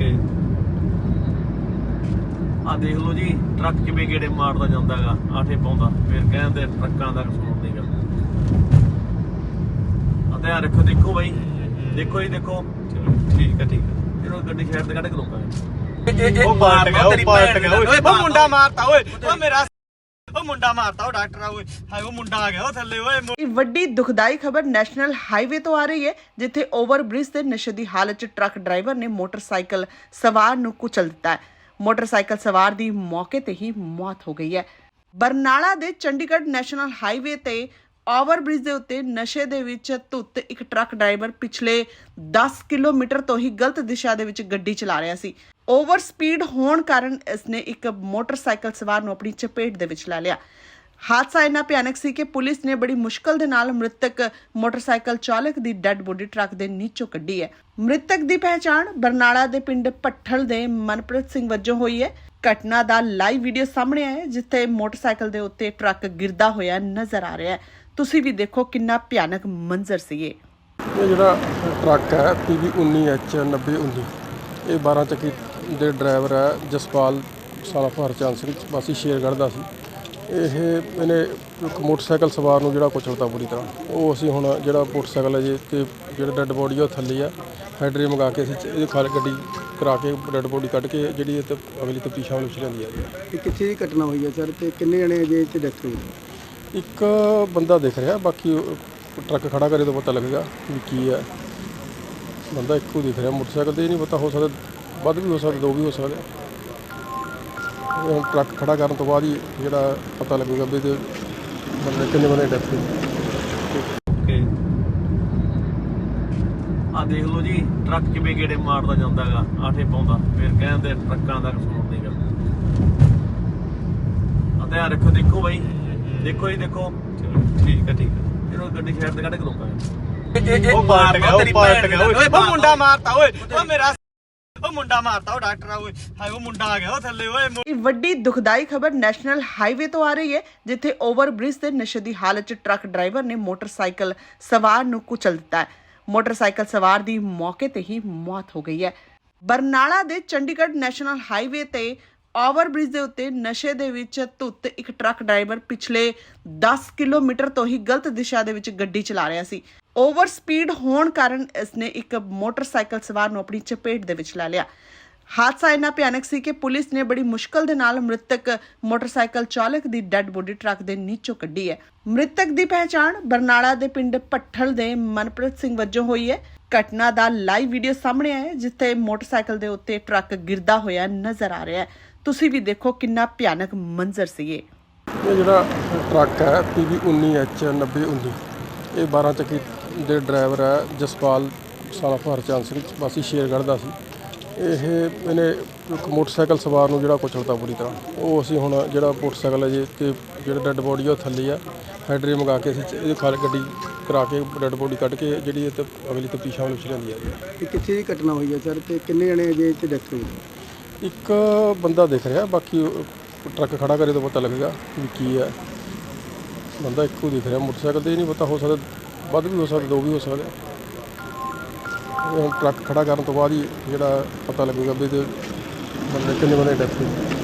Okay ਆ ਦੇਖ ਲਓ ਜੀ ਟਰੱਕ ਕਿਵੇਂ ਗੇੜੇ ਮਾਰਦਾ ਜਾਂਦਾਗਾ ਆਠੇ ਪਾਉਂਦਾ। ਫਿਰ ਕਹਿੰਦੇ ਟਰੱਕਾਂ ਦਾ ਕਸੂਰ ਨਹੀਂਗਾ ਆ ਧਿਆਨ ਰੱਖੋ ਦੇਖੋ ਬਾਈ। ਦੇਖੋ ਜੀ ਦੇਖੋ। ਚਲੋ ਠੀਕ ਆ ਠੀਕ ਆ। ਇਹਨੂੰ ਗੱਡੀ ਸ਼ਹਿਰ ਤੇ ਕੱਢ ਕੇ ਰੋਕਾਂਗੇ ਉਹ ਪਾਲਟ ਗਿਆ ਉਹ ਪਾਲਟ ਗਿਆ। ਓਏ ਮੁੰਡਾ ਮਾਰਤਾ। ਓਏ ਉਹ ਮੇਰਾ ਉਹ ਮੁੰਡਾ ਮਾਰਤਾ, ਉਹ ਡਾਕਟਰ ਆ ਓਏ ਹਾਏ, ਉਹ ਮੁੰਡਾ ਆ ਗਿਆ, ਉਹ ਥੱਲੇ, ਓਏ ਇਹ ਵੱਡੀ ਦੁਖਦਾਈ ਖਬਰ ਨੈਸ਼ਨਲ ਹਾਈਵੇ ਤੋਂ ਆ ਰਹੀ ਹੈ, ਜਿੱਥੇ ਓਵਰ ਬ੍ਰਿਜ ਤੇ ਨਸ਼ੇ ਦੀ ਹਾਲਤ 'ਚ ਟਰੱਕ ਡਰਾਈਵਰ ਨੇ ਮੋਟਰਸਾਈਕਲ ਸਵਾਰ ਨੂੰ ਕੁਚਲ ਦਿੱਤਾ ਹੈ। ਮੋਟਰਸਾਈਕਲ ਸਵਾਰ ਦੀ ਮੌਕੇ ਤੇ ਹੀ ਮੌਤ ਹੋ ਗਈ ਹੈ। ਬਰਨਾਲਾ ਦੇ ਚੰਡੀਗੜ੍ਹ ਨੈਸ਼ਨਲ ਹਾਈਵੇ ਤੇ ਓਵਰ ਬ੍ਰਿਜ ਦੇ ਉੱਤੇ ਨਸ਼ੇ ਦੇ ਵਿੱਚ ਧੁੱਤ ਇੱਕ ਟਰੱਕ ਡਰਾਈਵਰ ਪਿਛਲੇ 10 ਕਿਲੋਮੀਟਰ ਤੋਂ ਹੀ ਗਲਤ ਦਿਸ਼ਾ ਦੇ ਵਿੱਚ ਗੱਡੀ ਚਲਾ ਰਿਹਾ ਸੀ। ਓਵਰ ਸਪੀਡ ਹੋਣ ਕਾਰਨ ਇਸਨੇ ਇੱਕ ਮੋਟਰਸਾਈਕਲ ਸਵਾਰ ਨੂੰ ਆਪਣੀ ਚਪੇਟ ਦੇ ਵਿੱਚ ਲੈ ਲਿਆ। ਹਾਦਸਾ ਇੰਨਾ ਭਿਆਨਕ ਸੀ ਕਿ ਪੁਲਿਸ ਨੇ ਬੜੀ ਮੁਸ਼ਕਲ ਦੇ ਨਾਲ ਮ੍ਰਿਤਕ ਮੋਟਰਸਾਈਕਲ ਚਾਲਕ ਦੀ ਡੈੱਡ ਬੋਡੀ ਟਰੱਕ ਦੇ ਨੀਚੋਂ ਕੱਢੀ ਹੈ। ਮ੍ਰਿਤਕ ਦੀ ਪਹਿਚਾਣ ਬਰਨਾਲਾ ਦੇ ਪਿੰਡ ਭੱਠਲ ਦੇ ਮਨਪ੍ਰੀਤ ਸਿੰਘ ਵਜੋਂ ਹੋਈ ਹੈ। ਘਟਨਾ ਦਾ ਲਾਈਵ ਵੀਡੀਓ ਸਾਹਮਣੇ ਆਇਆ ਜਿੱਥੇ ਮੋਟਰਸਾਈਕਲ ਦੇ ਉੱਤੇ ਟਰੱਕ ਗਿਰਦਾ ਹੋਇਆ ਨਜ਼ਰ ਆ ਰਿਹਾ ਹੈ। ਤੁਸੀਂ ਵੀ ਦੇਖੋ ਕਿੰਨਾ ਭਿਆਨਕ ਮੰਜ਼ਰ ਸੀ ਇਹ। ਇਹ ਜਿਹੜਾ ਟਰੱਕ ਹੈ PB 19H9019 ਇਹ 12 ਚੱਕੀ ਦੇ ਡਰਾਈਵਰ ਹੈ ਜਸਪਾਲ ਸਾਲਾ ਹਰਚੰਦ ਸਿੰਘ ਵਾਸੀ ਸ਼ੇਰਗੜ੍ਹ ਦਾ ਸੀ। ਇਹ ਇਹਨੇ ਇੱਕ ਮੋਟਰਸਾਈਕਲ ਸਵਾਰ ਨੂੰ ਜਿਹੜਾ ਕੁਚਲਤਾ ਬੁਰੀ ਤਰ੍ਹਾਂ। ਉਹ ਅਸੀਂ ਹੁਣ ਜਿਹੜਾ ਮੋਟਰਸਾਈਕਲ ਹੈ ਜੀ ਤੇ ਜਿਹੜਾ ਡੈੱਡ ਬੋਡੀ ਉਹ ਥੱਲੇ ਆ। ਹੈਡਰੇ ਮੰਗਾ ਕੇ ਅਸੀਂ ਇਹ ਖਾਲ ਗੱਡੀ ਕਰਾ ਕੇ ਡੈੱਡ ਬੋਡੀ ਕੱਢ ਕੇ ਜਿਹੜੀ ਇਹ ਤੇ ਅਗਲੀ ਵੱਲ ਵਿੱਚ ਲੈਂਦੀ ਆ ਜੀ। ਇਹ ਕਿੱਥੇ ਦੀ ਘਟਨਾ ਹੋਈ ਹੈ ਸਰ? ਤੇ ਕਿੰਨੇ ਜਣੇ ਅਜੇ ਚ ਡੈਥ ਹੋਈ ਇੱਕ ਬੰਦਾ ਦਿਖ ਰਿਹਾ ਬਾਕੀ ਟਰੱਕ ਖੜਾ ਕਰੇ ਤਾਂ ਪਤਾ ਲੱਗੇਗਾ ਵੀ ਕੀ ਹੈ। ਬੰਦਾ ਇੱਕੋ ਦਿਖ ਰਿਹਾ ਮੋਟਰਸਾਈਕਲ ਤੇ ਨਹੀਂ ਪਤਾ ਹੋ ਸਕਦਾ ਵੱਧ ਵੀ ਹੋ ਸਕਦਾ ਦੋ ਵੀ ਹੋ ਸਕਦਾ ਇਹ ਹੁਣ ਟਰੱਕ ਖੜਾ ਕਰਨ ਤੋਂ ਬਾਅਦ ਹੀ ਜਿਹੜਾ ਪਤਾ ਲੱਗੇਗਾ ਵੀ ਇਹਦੇ ਬੰਦੇ ਕਿੰਨੇ ਬੰਦੇ ਡੈਥ ਹੋਈ ਆ ਦੇਖ ਲਓ ਜੀ ਟਰੱਕ ਕਿਵੇਂ ਗੇੜੇ ਮਾਰਦਾ ਜਾਂਦਾਗਾ ਆਠੇ ਪਾਉਂਦਾ ਫਿਰ ਕਹਿੰਦੇ ਟਰੱਕਾਂ ਦਾ ਕਸੂਰ ਨਹੀਂਗਾ ਆ ਧਿਆਨ ਰੱਖੋ ਦੇਖੋ ਬਾਈ। ਦੇਖੋ ਜੀ ਦੇਖੋ। ਠੀਕ ਆ ਠੀਕ ਆ ਇਹਨੂੰ ਗੱਡੀ ਸ਼ਹਿਰ ਤੇ ਕੱਢ ਕੇ ਰੋਕਾਂਗੇ ਉਹ ਪਾਲਟ ਗਿਆ ਉਹ ਪਾਲਟ ਗਿਆ ਓਏ ਉਹ ਮੁੰਡਾ ਮਾਰਤਾ ਓਏ। ਉਹ ਮੇਰਾ ਉਹ ਮੁੰਡਾ ਮਾਰਤਾ, ਉਹ ਡਾਕਟਰ ਆ, ਓਏ। ਹਾਏ, ਉਹ ਮੁੰਡਾ ਆ ਗਿਆ, ਉਹ ਥੱਲੇ, ਓਏ ਇਹ ਵੱਡੀ ਦੁਖਦਾਈ ਖਬਰ ਨੈਸ਼ਨਲ ਹਾਈਵੇ ਤੋਂ ਆ ਰਹੀ ਹੈ, ਜਿੱਥੇ ਓਵਰ ਬ੍ਰਿਜ ਤੇ ਨਸ਼ੇ ਦੀ ਹਾਲਤ 'ਚ ਟਰੱਕ ਡਰਾਈਵਰ ਨੇ ਮੋਟਰਸਾਈਕਲ ਸਵਾਰ ਨੂੰ ਕੁਚਲ ਦਿੱਤਾ ਹੈ। ਮੋਟਰਸਾਈਕਲ ਸਵਾਰ ਦੀ ਮੌਕੇ ਤੇ ਹੀ ਮੌਤ ਹੋ ਗਈ ਹੈ। ਬਰਨਾਲਾ ਦੇ ਚੰਡੀਗੜ੍ਹ ਨੈਸ਼ਨਲ ਹਾਈਵੇ ਤੇ ਓਵਰ ਬ੍ਰਿਜ ਦੇ ਉੱਤੇ ਨਸ਼ੇ ਦੇ ਵਿੱਚ ਧੁੱਤ ਇੱਕ ਟਰੱਕ ਡਰਾਈਵਰ ਪਿਛਲੇ 10 ਕਿਲੋਮੀਟਰ ਤੋਂ ਹੀ ਗਲਤ ਦਿਸ਼ਾ ਦੇ ਵਿੱਚ ਗੱਡੀ ਚਲਾ ਰਿਹਾ ਸੀ। ਓਵਰ ਸਪੀਡ ਹੋਣ ਕਾਰਨ ਇਸਨੇ ਇੱਕ ਮੋਟਰਸਾਈਕਲ ਸਵਾਰ ਨੂੰ ਆਪਣੀ ਚਪੇਟ ਦੇ ਵਿੱਚ ਲੈ ਲਿਆ। ਹਾਦਸਾ ਇੰਨਾ ਭਿਆਨਕ ਸੀ ਕਿ ਪੁਲਿਸ ਨੇ ਬੜੀ ਮੁਸ਼ਕਲ ਦੇ ਨਾਲ ਮ੍ਰਿਤਕ ਮੋਟਰਸਾਈਕਲ ਚਾਲਕ ਦੀ ਡੈੱਡ ਬੋਡੀ ਟਰੱਕ ਦੇ ਨੀਚੋਂ ਕੱਢੀ ਹੈ। ਮ੍ਰਿਤਕ ਦੀ ਪਹਿਚਾਣ ਬਰਨਾਲਾ ਦੇ ਪਿੰਡ ਭੱਠਲ ਦੇ ਮਨਪ੍ਰੀਤ ਸਿੰਘ ਵਜੋਂ ਹੋਈ ਹੈ। ਘਟਨਾ ਦਾ ਲਾਈਵ ਵੀਡੀਓ ਸਾਹਮਣੇ ਆਇਆ ਜਿੱਥੇ ਮੋਟਰਸਾਈਕਲ ਦੇ ਉੱਤੇ ਟਰੱਕ ਗਿਰਦਾ ਹੋਇਆ ਨਜ਼ਰ ਆ ਰਿਹਾ ਹੈ। ਤੁਸੀਂ ਵੀ ਦੇਖੋ ਕਿੰਨਾ ਭਿਆਨਕ ਮੰਜ਼ਰ ਸੀ ਇਹ। ਇਹ ਜਿਹੜਾ ਟਰੱਕ ਹੈ PB 19H9019 ਇਹ 12 ਚੱਕੀ ਦੇ ਡਰਾਈਵਰ ਹੈ ਜਸਪਾਲ ਸਾਲਾ ਹਰਚੰਦ ਸਿੰਘ ਵਾਸੀ ਸ਼ੇਰਗੜ੍ਹ ਦਾ ਸੀ। ਇਹ ਇਹਨੇ ਇੱਕ ਮੋਟਰਸਾਈਕਲ ਸਵਾਰ ਨੂੰ ਜਿਹੜਾ ਕੁਚਲਤਾ ਬੁਰੀ ਤਰ੍ਹਾਂ ਉਹ ਅਸੀਂ ਹੁਣ ਜਿਹੜਾ ਮੋਟਰਸਾਈਕਲ ਹੈ ਜੀ ਤੇ ਜਿਹੜਾ ਡੈੱਡ ਬੋਡੀ ਉਹ ਥੱਲੇ ਆ ਹੈਡਰੇ ਮੰਗਾ ਕੇ ਅਸੀਂ ਇਹ ਖਾਲ ਗੱਡੀ ਕਰਾ ਕੇ ਡੈੱਡ ਬੋਡੀ ਕੱਢ ਕੇ ਜਿਹੜੀ ਇਹ ਤੇ ਅਗਲੀ ਤਫਤੀਸ਼ ਵੱਲ ਵਿੱਚ ਲੈਂਦੀ ਆ। ਜੀ ਇਹ ਕਿੱਥੇ ਦੀ ਘਟਨਾ ਹੋਈ ਹੈ ਸਰ? ਤੇ ਕਿੰਨੇ ਜਣੇ ਅਜੇ ਚ ਡੈਥ ਹੋਈ ਇੱਕ ਬੰਦਾ ਦਿਖ ਰਿਹਾ, ਬਾਕੀ ਟਰੱਕ ਖੜਾ ਕਰੇ ਤਾਂ ਪਤਾ ਲੱਗੇਗਾ ਵੀ ਕੀ ਹੈ। ਬੰਦਾ ਇੱਕੋ ਦਿਖ ਰਿਹਾ, ਮੋਟਰਸਾਈਕਲ ਤੇ ਨਹੀਂ ਪਤਾ ਹੋ ਸਕਦਾ, ਵੱਧ ਵੀ ਹੋ ਸਕਦਾ, ਦੋ ਵੀ ਹੋ ਸਕਦਾ ਹੁਣ ਟਰੱਕ ਖੜਾ ਕਰਨ ਤੋਂ ਬਾਅਦ ਹੀ ਜਿਹੜਾ ਪਤਾ ਲੱਗੇਗਾ ਵੀ ਇਹਦੇ ਬੰਦੇ ਕਿੰਨੇ ਬੰਦੇ ਡੈਥ ਹੋਈ